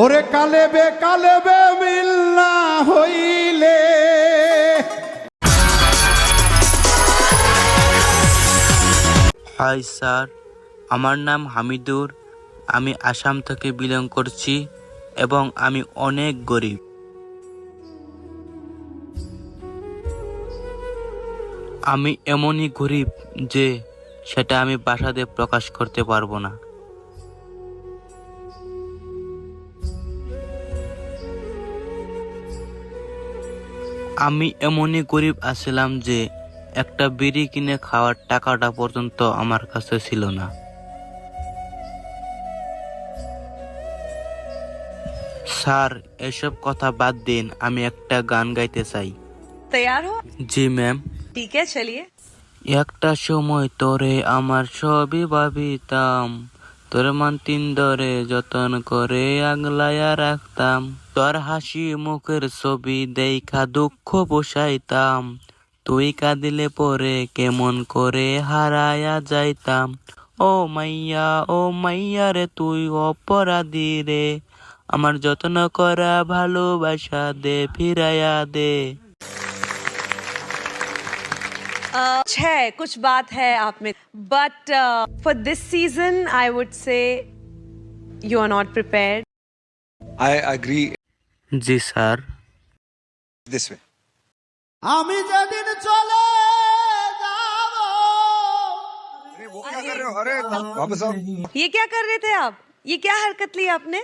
ওরে কালে বে কালে বে মিল হইলে। হাই স্যার, আমার নাম হামিদুর। আমি আসাম থেকে বিলং করছি এবং আমি অনেক গরিব। আমি এমনই গরিব যে সেটা আমি বাসাতে প্রকাশ করতে পারব না। আমি এমনই গরিব আছিলাম যে একটা বিড়ি কিনে খাওয়ার টাকাটা পর্যন্ত আমার কাছে ছিল না। স্যার এসব কথা বাদ দিন আমি একটা গান গাইতে চাই। জি ম্যাম। ঠিক আছে একটা সময় তোরে আমার সবই ভাবিতাম। তোর মান তিন দরে যতন করে আগলায়া রাখতাম। তোর হাসি মুখের ছবি দেখা দুঃখ বসাইতাম তুই কাঁদিলে পরে কেমন করে হারায়া যাইতাম। ও মাইয়া ও মাইয়া রে, তুই অপরাধী রে। আমার যত্ন করা ভালোবাসা দে, ফিরাইয়া দে। uh, है कुछ बात है आप में but for this season I would say you are not prepared I agree G sir this way. আমি যেদিন চলে যাব अरे वो क्या कर रहे हो अरे वापस आओ ये क्या कर रहे थे आप ये क्या हरकत ली आपने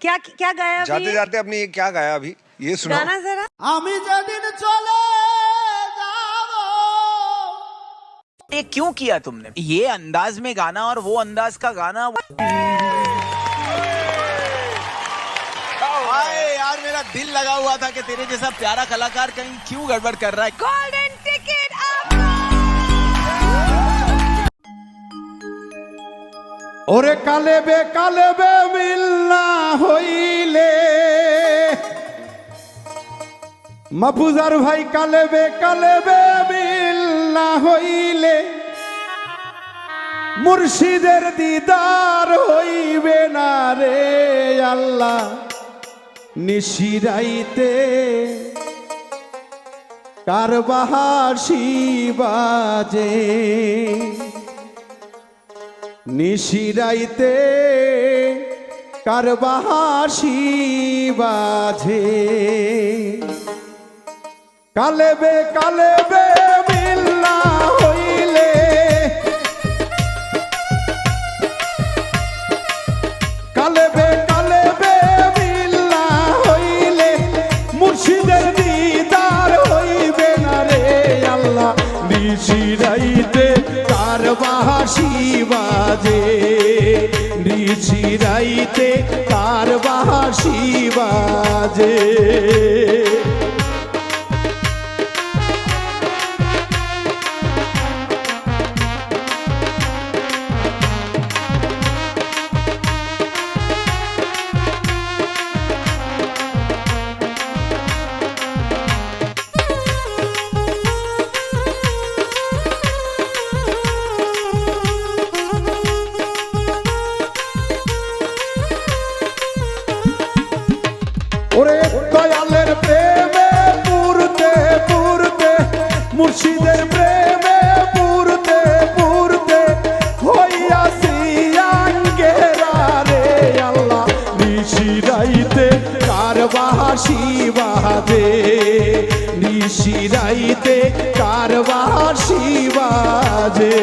क्या क्या गाया अभी जाते ये? जाते अपने ये क्या गाया अभी ये सुनो गाना जरा আমি যেদিন চলে ये क्यों किया तुमने? ये अंदाज में गाना और वो अंदाज का गाना यार मेरा दिल लगा हुआ था कि तेरे जैसा प्यारा कलाकार कहीं क्यों गड़बड़ कर रहा है? गोल्डन टिकट और काले बे काले बे मिलना होइले मफूजर भाई काले बे काले बे मिल না হইলে মুর্শিদের দিদার হইবে না রে আল্লাহ। নিশিরাইতে কার বাহাসি বাজে নিশিরাইতে কার বাহাসি বাজে কালে বে নিশিরাইতে তার বাহাসি বাজে ওরে দয়ালের প্রেমে পুরতে পুরতে, মুর্শিদের প্রেমে পুরতে পুরতে, হইয়াছি আঙ্গেরা রে আল্লাহ। নিশিরাইতে কার বাহাসি বাজে নিশিরাইতে কার বাহাসি বাজে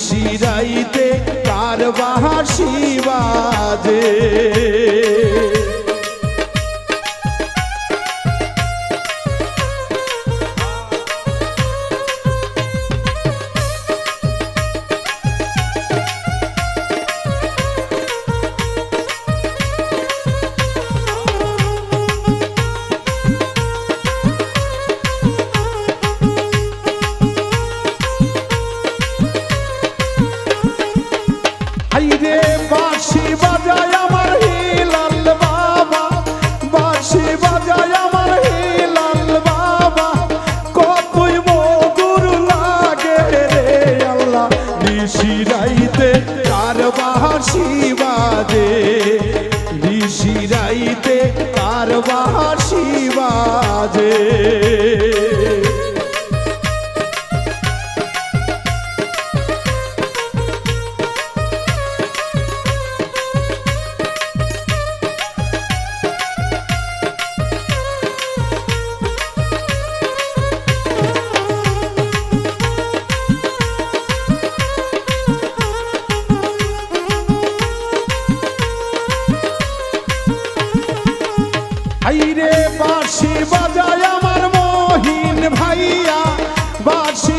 নিশিরাইতে কার বাহাসি বাজে আইরে বাঁশি বাজা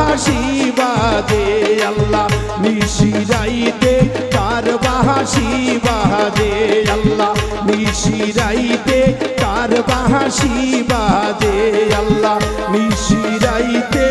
বাহাসি দে আল্লাহ নিশিরাইতে তার বাহাসি দে আল্লাহ নিশিরাইতে তার বাহাসি দে আল্লাহ নিশিরাইতে।